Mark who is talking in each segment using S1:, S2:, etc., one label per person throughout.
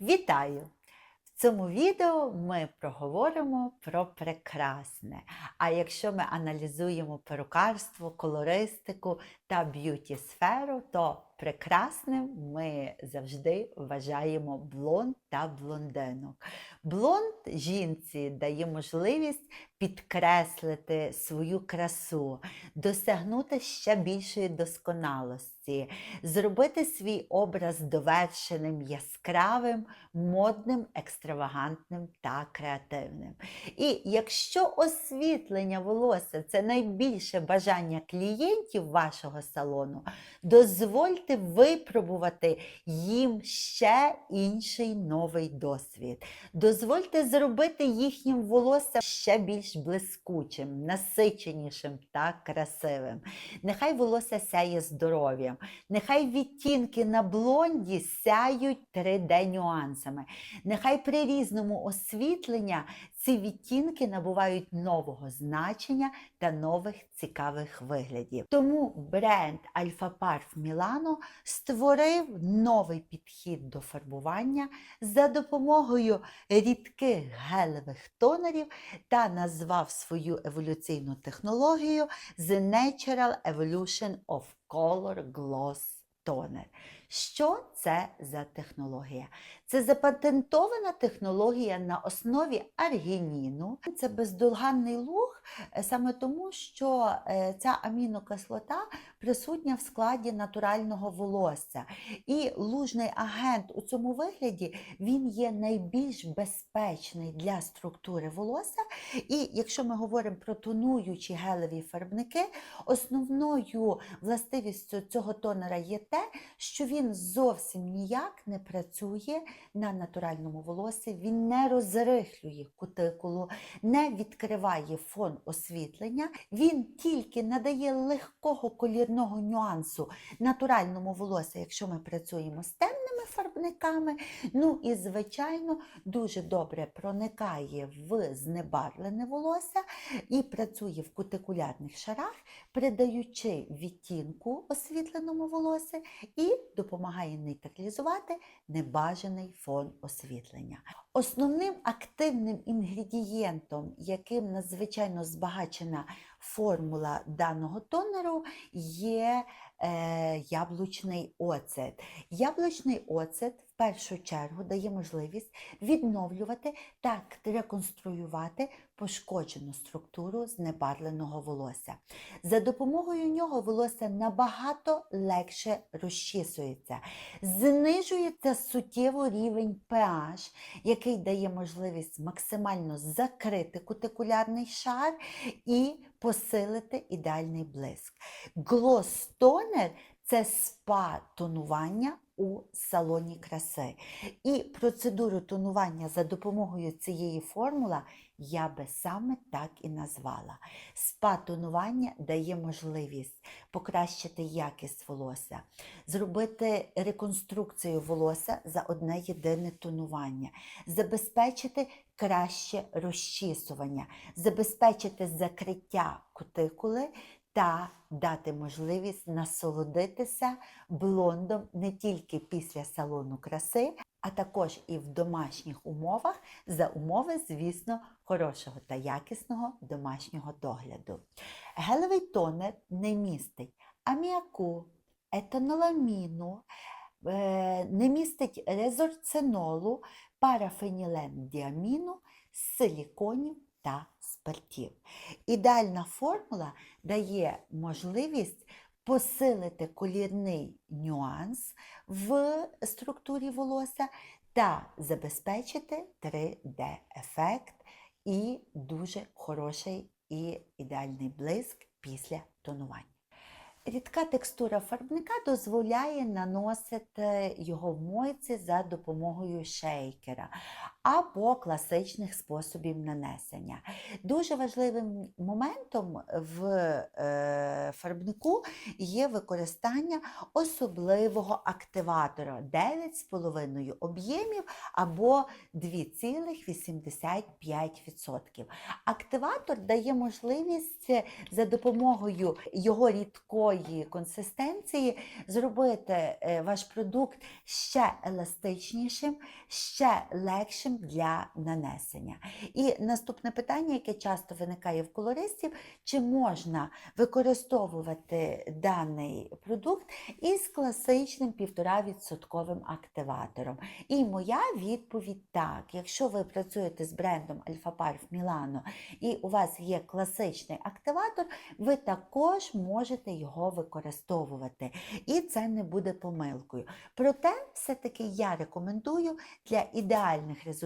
S1: Вітаю! В цьому відео ми проговоримо про прекрасне. А якщо ми аналізуємо перукарство, колористику та б'юті сферу, то прекрасним ми завжди вважаємо блонд та блондинок. Блонд жінці дає можливість підкреслити свою красу, досягнути ще більшої досконалості, зробити свій образ довершеним, яскравим, модним, екстравагантним та креативним. І якщо освітлення волосся це найбільше бажання клієнтів вашого салону, дозвольте випробувати їм ще інший новий досвід. Дозвольте зробити їхнім волоссям ще більш блискучим, насиченішим та красивим. Нехай волосся сяє здоров'ям, нехай відтінки на блонді сяють 3D нюансами. Нехай при різному освітлення ці відтінки набувають нового значення та нових цікавих виглядів. Тому бренд Alpha Parf Milano створив новий підхід до фарбування за допомогою рідких гелевих тонерів та назвав свою еволюційну технологію The Natural Evolution of Color Gloss Toner. Що це за технологія? Це запатентована технологія на основі аргініну. Це бездоганний луг е, саме тому, що е, ця амінокислота присутня в складі натурального волосся. І лужний агент у цьому вигляді він є найбільш безпечний для структури волосся. І якщо ми говоримо про тонуючі гелеві фарбники, основною властивістю цього тонера є те, що він зовсім ніяк не працює на натуральному волосі, він не розрихлює кутикулу, не відкриває фон освітлення, він тільки надає легкого колірного нюансу натуральному волосі, якщо ми працюємо з темними фарбниками. Ну і, звичайно, дуже добре проникає в знебарвлене волосся і працює в кутикулярних шарах, придаючи відтінку освітленому волосі і допомагає нейтралізувати небажаний фон освітлення. Основним активним інгредієнтом, яким надзвичайно збагачена формула даного тонеру, є е, яблучний оцет. Яблучний оцет в першу чергу дає можливість відновлювати та реконструювати пошкоджену структуру знебарвленого волосся. За допомогою нього волосся набагато легше розчісується, знижується суттєво рівень pH, який дає можливість максимально закрити кутикулярний шар і посилити ідеальний блиск. Глостонер – це спа-тонування у салоні краси. І процедуру тонування за допомогою цієї формули я би саме так і назвала. Спа-тонування дає можливість покращити якість волосся, зробити реконструкцію волосся за одне єдине тонування, забезпечити краще розчісування, забезпечити закриття кутикули та дати можливість насолодитися блондом не тільки після салону краси, а також і в домашніх умовах за умови, звісно, хорошого та якісного домашнього догляду. Гелевий тонер не містить аміаку, етаноламіну, е, не містить резорцинолу, парафенілендіаміну, силіконів та спиртів. Ідеальна формула дає можливість посилити колірний нюанс в структурі волосся та забезпечити 3D-ефект і дуже хороший і ідеальний блиск після тонування. Рідка текстура фарбника дозволяє наносити його в мойці за допомогою шейкера або класичних способів нанесення. Дуже важливим моментом в е, фарбнику є використання особливого активатора 9,5 об'ємів або 2,85%. Активатор дає можливість за допомогою його рідкої консистенції зробити е, ваш продукт ще еластичнішим, ще легшим для нанесення. І наступне питання, яке часто виникає в колористів, чи можна використовувати даний продукт із класичним 1,5% активатором? І моя відповідь так. Якщо ви працюєте з брендом Parf Milano і у вас є класичний активатор, ви також можете його використовувати. І це не буде помилкою. Проте, все-таки я рекомендую для ідеальних результатів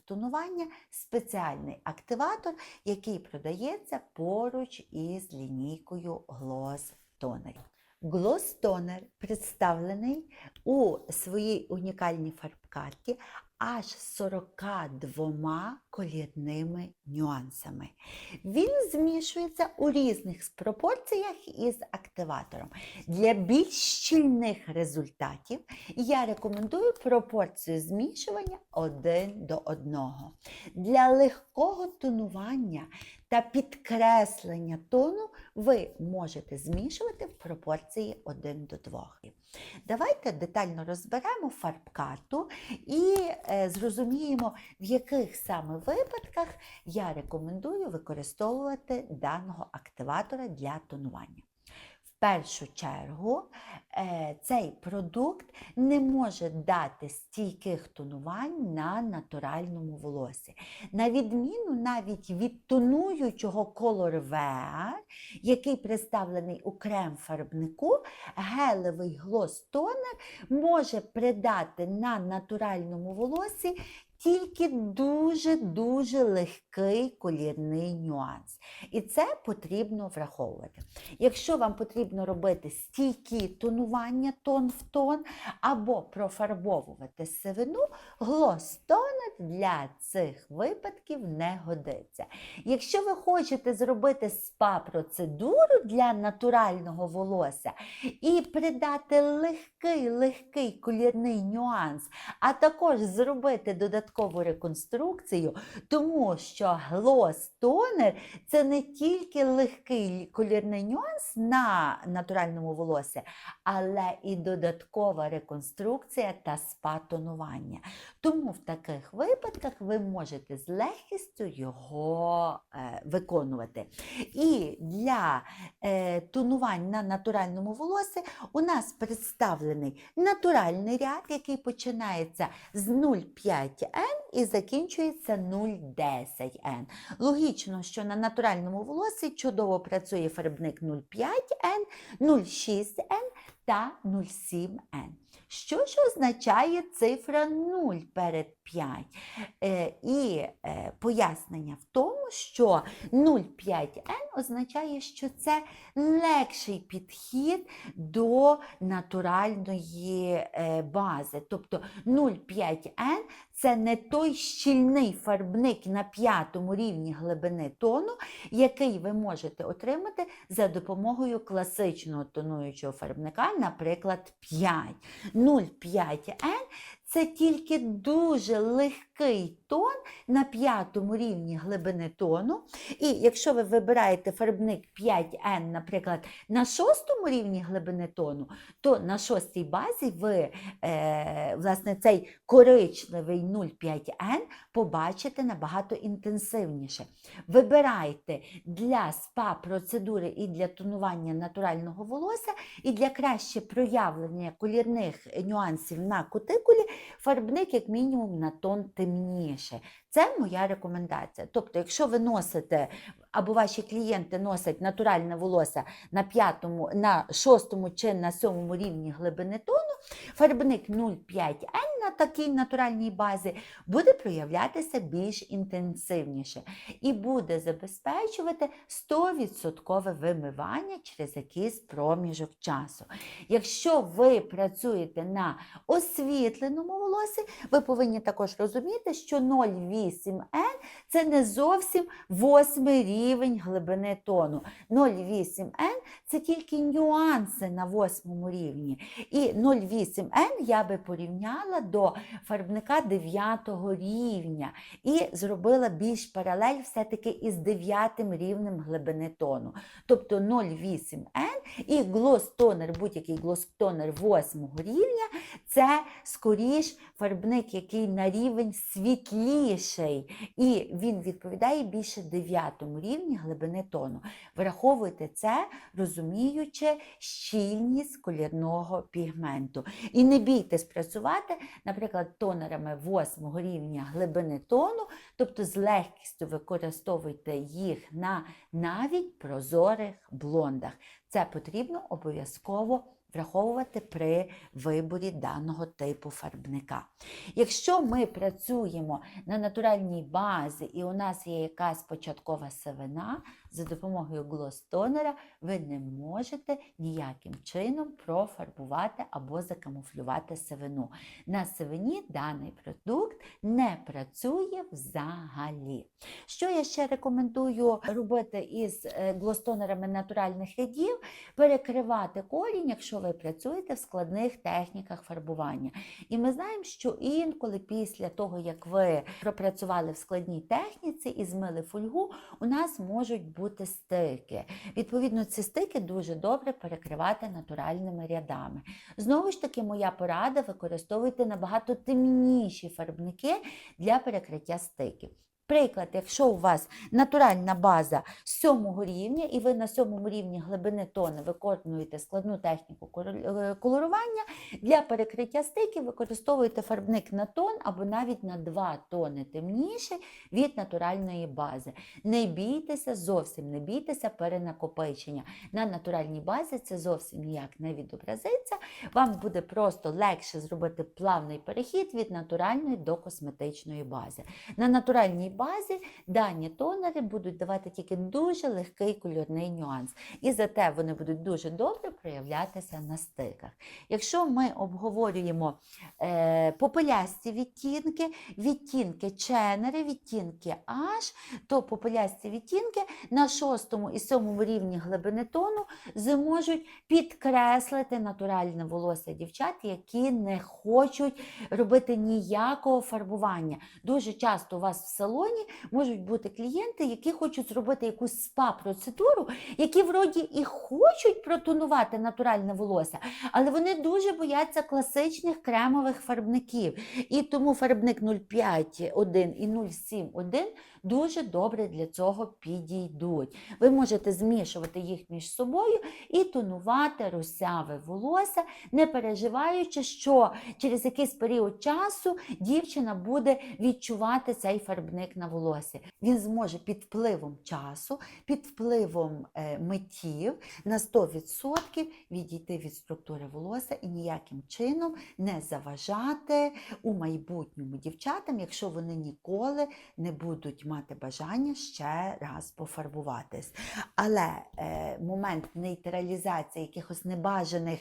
S1: тонування спеціальний активатор, який продається поруч із лінійкою Gloss Toner. Gloss Toner представлений у своїй унікальній фарбкарті аж 42 колірними нюансами. Він змішується у різних пропорціях із активатором. Для більш щільних результатів я рекомендую пропорцію змішування 1 до 1. Для легкого тонування та підкреслення тону ви можете змішувати в пропорції 1 до 2. Давайте детально розберемо фарбкарту і е, зрозуміємо, в яких саме випадках я рекомендую використовувати даного активатора для тонування. Першу чергу е, цей продукт не може дати стійких тонувань на натуральному волосі. На відміну навіть від тонуючого Color який представлений у крем-фарбнику, гелевий глос тонер може придати на натуральному волосі тільки дуже-дуже легкий колірний нюанс. І це потрібно враховувати. Якщо вам потрібно робити стійкі тонування тон в тон, або профарбовувати сивину, глос тонер для цих випадків не годиться. Якщо ви хочете зробити спа-процедуру для натурального волосся і придати легкий легкий колірний нюанс, а також зробити додаткову реконструкцію, тому що глос тонер це не тільки легкий колірний нюанс на натуральному волосі, але і додаткова реконструкція та спа-тонування. Тому в таких випадках ви можете з легкістю його е, виконувати. І для е, тонувань на натуральному волосі у нас представлений натуральний ряд, який починається з 0,5N і закінчується 0,10N. Логічно, що на натуральному волосі чудово працює фарбник 0,5N, 0,6N та 0,7N. Що ж означає цифра 0 перед 5? Е, і е, пояснення в тому, що 0,5N означає, що це легший підхід до натуральної е, бази. Тобто 0,5N це не той щільний фарбник на п'ятому рівні глибини тону, який ви можете отримати за допомогою класичного тонуючого фарбника, наприклад, 5. 0,5N це тільки дуже легкий тон на п'ятому рівні глибини тону. І якщо ви вибираєте фарбник 5N, наприклад, на шостому рівні глибини тону, то на шостій базі ви е, власне, цей коричневий 0,5N побачите набагато інтенсивніше. Вибирайте для спа-процедури і для тонування натурального волосся, і для краще проявлення колірних нюансів на кутикулі фарбник, як мінімум, на тон темніше. Це моя рекомендація. Тобто, якщо ви носите або ваші клієнти носять натуральне волосся на п'ятому, на шостому чи на сьомому рівні глибини тону, фарбник 0,5N на такій натуральній базі буде проявлятися більш інтенсивніше і буде забезпечувати 100% вимивання через якийсь проміжок часу. Якщо ви працюєте на освітленому волосі, ви повинні також розуміти, що 0,8N це не зовсім восьмий рівень глибини тону. 0,8N це тільки нюанси на восьмому рівні. І 0,8N я би порівняла до фарбника 9 рівня і зробила більш паралель все-таки із 9 рівнем глибини тону. Тобто 0,8N і глостонер, будь-який глостонер 8 рівня це скоріш фарбник, який на рівень світліший, і він відповідає більше 9 рівні глибини тону. Враховуйте це, розуміючи щільність колірного пігменту. І не бійтесь працювати, наприклад, тонерами 8 рівня глибини тону, тобто з легкістю використовуйте їх на навіть прозорих блондах. Це потрібно обов'язково враховувати при виборі даного типу фарбника. Якщо ми працюємо на натуральній базі і у нас є якась початкова сивина, за допомогою глостонера ви не можете ніяким чином профарбувати або закамуфлювати сивину. На сивині даний продукт не працює взагалі. Що я ще рекомендую робити із е, глостонерами натуральних рядів? Перекривати корінь, якщо ви працюєте в складних техніках фарбування. І ми знаємо, що інколи після того, як ви пропрацювали в складній техніці і змили фольгу, у нас можуть бути стики. Відповідно, ці стики дуже добре перекривати натуральними рядами. Знову ж таки, моя порада використовуйте набагато темніші фарбники для перекриття стиків. Приклад, якщо у вас натуральна база сьомого рівня, і ви на сьомому рівні глибини тони виконуєте складну техніку е, колорування, для перекриття стиків використовуєте фарбник на тон або навіть на 2 тони темніший від натуральної бази. Не бійтеся, зовсім не бійтеся перенакопичення. На натуральній базі це зовсім ніяк не відобразиться. Вам буде просто легше зробити плавний перехід від натуральної до косметичної бази. На натуральній базі дані тонери будуть давати тільки дуже легкий кольорний нюанс. І зате вони будуть дуже добре проявлятися на стиках. Якщо ми обговорюємо е, попелясті відтінки, відтінки ченери, відтінки H, то попелясті відтінки на шостому і сьомому рівні глибини тону зможуть підкреслити натуральне волосся дівчат, які не хочуть робити ніякого фарбування. Дуже часто у вас в салоні можуть бути клієнти, які хочуть зробити якусь спа-процедуру, які вроді і хочуть протонувати натуральне волосся, але вони дуже бояться класичних кремових фарбників. І тому фарбник 0,5,1 і 0,7,1 дуже добре для цього підійдуть. Ви можете змішувати їх між собою і тонувати русяве волосся, не переживаючи, що через якийсь період часу дівчина буде відчувати цей фарбник на волосі. Він зможе під впливом часу, під впливом е, миттів на 100% відійти від структури волосся і ніяким чином не заважати у майбутньому дівчатам, якщо вони ніколи не будуть мати бажання ще раз пофарбуватись. Але е, момент нейтралізації якихось небажаних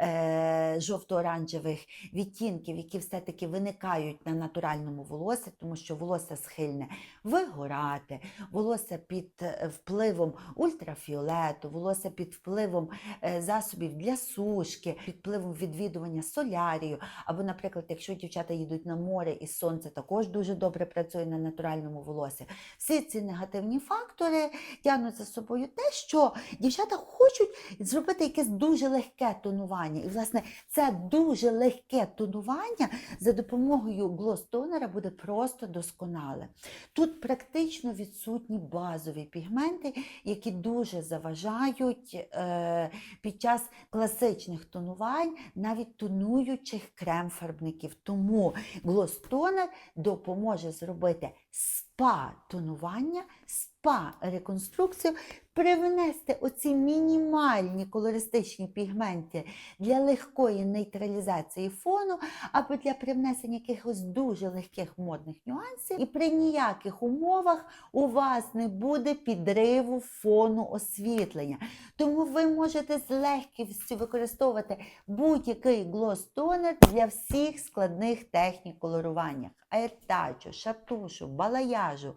S1: е, жовто-оранжевих відтінків, які все-таки виникають на натуральному волосі, тому що волосся схильне вигорати, волосся під е, впливом ультрафіолету, волосся під впливом е, засобів для сушки, під впливом відвідування солярію. Або, наприклад, якщо дівчата їдуть на море і сонце також дуже добре працює на натуральному волосі. Всі ці негативні фактори тягнуть за собою те, що дівчата хочуть зробити якесь дуже легке тонування. І, власне, це дуже легке тонування за допомогою глостонера буде просто досконале. Тут практично відсутні базові пігменти, які дуже заважають е, під час класичних тонувань, навіть тонуючих крем-фарбників. Тому глостонер допоможе зробити спа-тонування, спа-реконструкцію, привнести оці мінімальні колористичні пігменти для легкої нейтралізації фону або для привнесення якихось дуже легких модних нюансів. І при ніяких умовах у вас не буде підриву фону освітлення. Тому ви можете з легкістю використовувати будь-який глос-тонер для всіх складних технік колорування. Аертачу, шатушу, балаяр, кажу,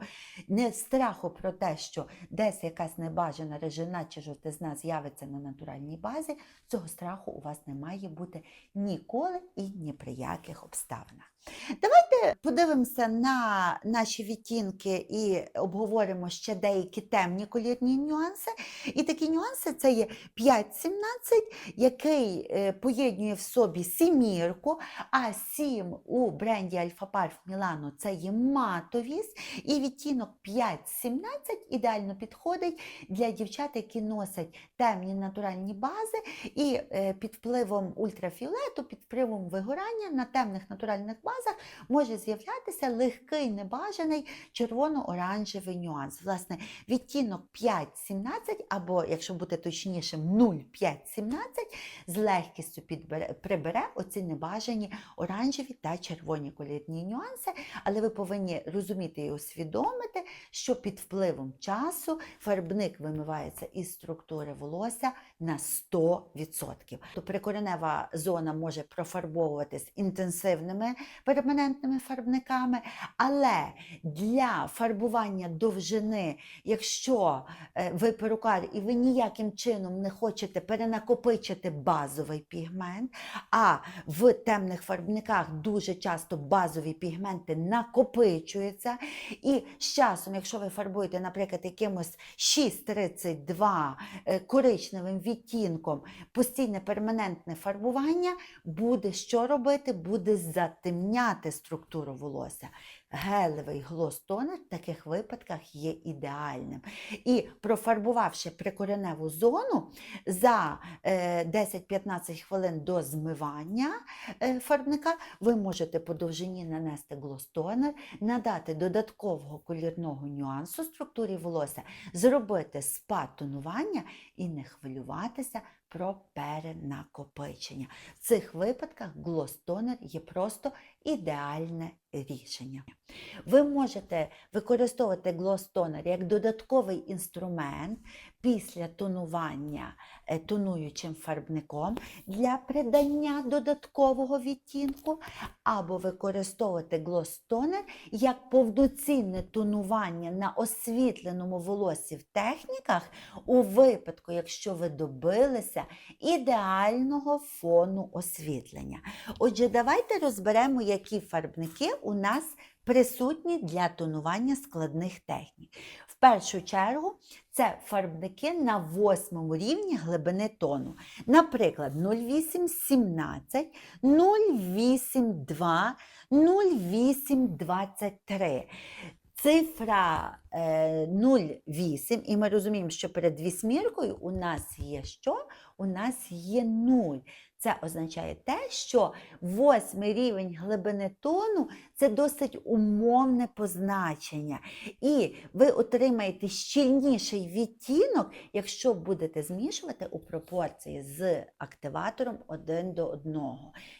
S1: не страху про те, що десь якась небажана режина чи жовтизна з'явиться на натуральній базі, цього страху у вас не має бути ніколи і ні при яких обставинах. Давайте подивимося на наші відтінки і обговоримо ще деякі темні колірні нюанси. І такі нюанси це є 5-17, який е, поєднує в собі сімірку, а 7 у бренді Alpha Parf Milano це є матовість, і відтінок 5-17 ідеально підходить для дівчат, які носять темні натуральні бази, і е, під впливом ультрафіолету, під впливом вигорання на темних натуральних базах може з'являтися легкий небажаний червоно-оранжевий нюанс. Власне, відтінок 5-17, або, якщо бути точнішим, 0,5-17 з легкістю підбере, прибере оці небажані оранжеві та червоні колірні нюанси, але ви повинні розуміти і усвідомити, що під впливом часу фарбник вимивається із структури волосся на 100%. То прикоренева зона може профарбовуватись інтенсивними перманентними фарбниками, але для фарбування довжини, якщо е, ви перукар і ви ніяким чином не хочете перенакопичити базовий пігмент, а в темних фарбниках дуже часто базові пігменти накопичуються, і з часом, якщо ви фарбуєте, наприклад, якимось 6,32 е, коричневим відтінком, постійне перманентне фарбування буде що робити? Буде затемняти структуру волосся. Гелевий глостонер в таких випадках є ідеальним. І профарбувавши прикореневу зону за е, 10-15 хвилин до змивання е, фарбника, ви можете по довжині нанести глостонер, надати додаткового колірного нюансу структурі волосся, зробити спа-тонування і не хвилюватися про перенакопичення. В цих випадках глостонер є просто ідеальне рішення. Ви можете використовувати глостонер як додатковий інструмент після тонування е, тонуючим фарбником для придання додаткового відтінку, або використовувати глостонер як повноцінне тонування на освітленому волосі в техніках у випадку, якщо ви добилися ідеального фону освітлення. Отже, давайте розберемо, які фарбники у нас присутні для тонування складних технік. В першу чергу це фарбники на восьмому рівні глибини тону. Наприклад, 0817, 082, 0823. Цифра е, 0,8, і ми розуміємо, що перед вісьміркою у нас є що? У нас є 0. Це означає те, що восьмий рівень глибини тону це досить умовне позначення. І ви отримаєте щільніший відтінок, якщо будете змішувати у пропорції з активатором 1 до 1.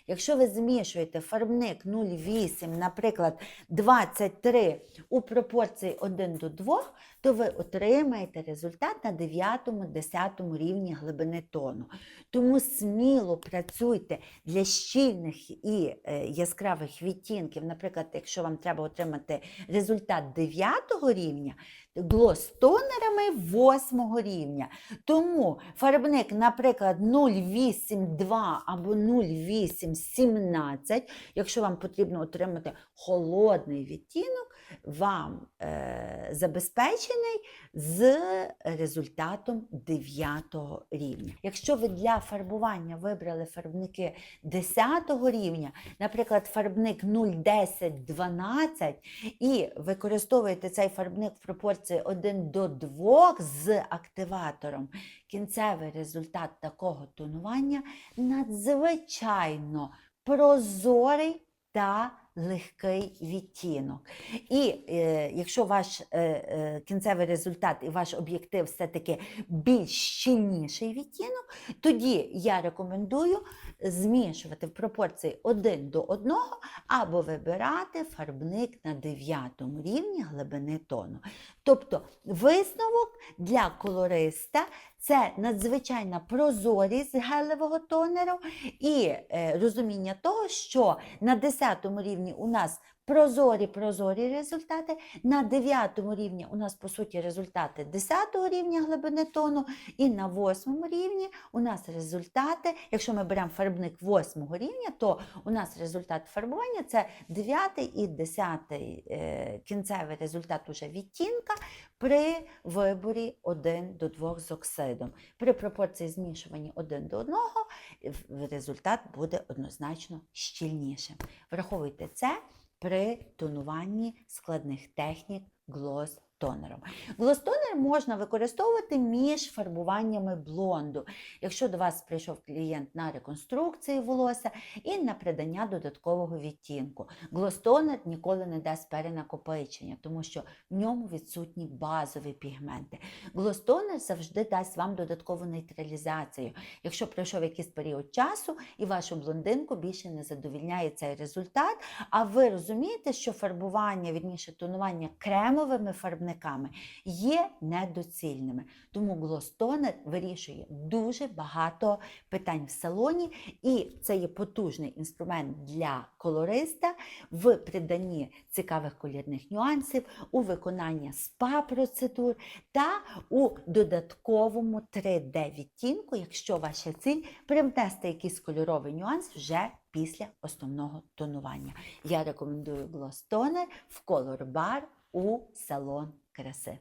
S1: Якщо ви змішуєте фарбник 0,8, наприклад, 23 у пропорції 1 до 2, то ви отримаєте результат на 9-10 рівні глибини тону. Тому сміло працюйте для щільних і е, яскравих відтінків. Наприклад, якщо вам треба отримати результат 9 рівня, глостонерами 8 рівня. Тому фарбник, наприклад, 0,82 або 0,817, якщо вам потрібно отримати холодний відтінок, вам е, забезпечений з результатом 9 рівня. Якщо ви для фарбування вибрали фарбники 10 рівня, наприклад, фарбник 0,10-12, і використовуєте цей фарбник в пропорції 1 до 2 з активатором, кінцевий результат такого тонування надзвичайно прозорий та легкий відтінок. І е, якщо ваш е, е, кінцевий результат і ваш об'єктив все-таки більш щільніший відтінок, тоді я рекомендую змішувати в пропорції 1 до 1 або вибирати фарбник на 9 рівні глибини тону. Тобто висновок для колориста це надзвичайна прозорість гелевого тонеру і е, розуміння того, що на 10 рівні у нас прозорі прозорі результати, на 9 рівні у нас по суті результати 10 рівня глибини тону, і на 8 рівні у нас результати, якщо ми беремо фарбник 8 рівня, то у нас результат фарбування це 9 і 10 е, кінцевий результат уже відтінка при виборі 1 до 2 з оксидом. При пропорції змішуванні 1 до 1 результат буде однозначно щільнішим. Враховуйте це при тонуванні складних технік глос тонером. Глостонер можна використовувати між фарбуваннями блонду, якщо до вас прийшов клієнт на реконструкцію волосся і на придання додаткового відтінку. Глостонер ніколи не дасть перенакопичення, тому що в ньому відсутні базові пігменти. Глостонер завжди дасть вам додаткову нейтралізацію. Якщо пройшов якийсь період часу і вашу блондинку більше не задовільняє цей результат, а ви розумієте, що фарбування, вірніше тонування кремовими фарбниками є недоцільними. Тому глостонер вирішує дуже багато питань в салоні, і це є потужний інструмент для колориста в приданні цікавих колірних нюансів, у виконанні спа-процедур та у додатковому 3D-відтінку, якщо ваша ціль привнести якийсь кольоровий нюанс вже після основного тонування. Я рекомендую Gloss Toner в Color Bar у салон краси.